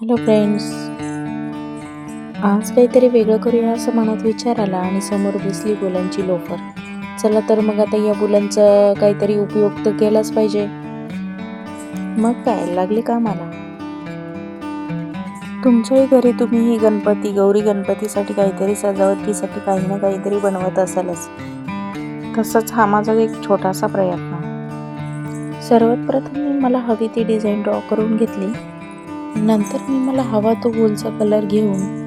Hello friends. आज काहीतरी वेगळं करूया असं मनात विचार आला आणि समोर दिसली बुलांची लोफर. चला तर मग आता या बुलांचा काहीतरी उपयोग तर केलाच पाहिजे. मग काय लागले कामाला तुमच्याही घरी तुम्ही ही गणपती गौरी गणपतीसाठी काहीतरी सजावटीसाठी काही ना काहीतरी बनवत असालच. तसंच हा माझा एक छोटासा प्रयत्न. सर्वात प्रथम मी मला हवी ती डिझाईन ड्रॉ करून घेतली. नंतर मी मला हवा तो गोलचा कलर घेऊन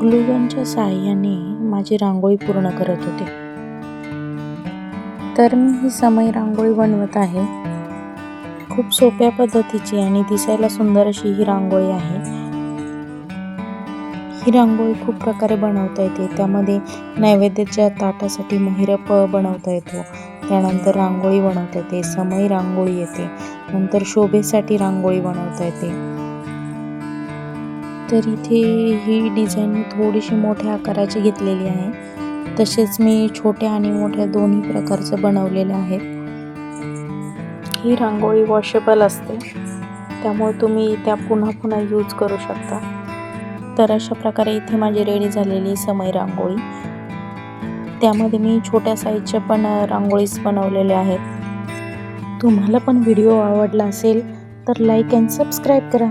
ग्लूगनच्या साहाय्याने माझी रांगोळी पूर्ण करत होते. तर मी ही समय रांगोळी बनवत आहे. खूप सोप्या पद्धतीची आणि दिसायला सुंदर अशी ही रांगोळी आहे. ही रांगोळी खूप प्रकारे बनवता येते. त्यामध्ये नैवेद्याच्या ताटासाठी महिरप बनवता येतो. त्यानंतर रांगोळी बनवता येते. समय रांगोळी येते. नंतर शोभेसाठी रांगोळी बनवता येते. तर इथे ही डिझाईन मी थोडीशी मोठ्या आकाराची घेतलेली आहे. तसेच मी छोट्या आणि मोठ्या दोन्ही प्रकारचं बनवलेलं आहे. ही रांगोळी वॉशेबल असते. त्यामुळे तुम्ही त्या पुन्हा पुन्हा यूज करू शकता. तर अशा प्रकारे इथे माझी रेडी झालेली समय रांगोळी. त्यामध्ये मी छोट्या साईजच्या पण रांगोळीज बनवलेल्या आहेत. तुम्हाला पण व्हिडिओ आवडला असेल तर लाईक अँड सबस्क्राईब करा.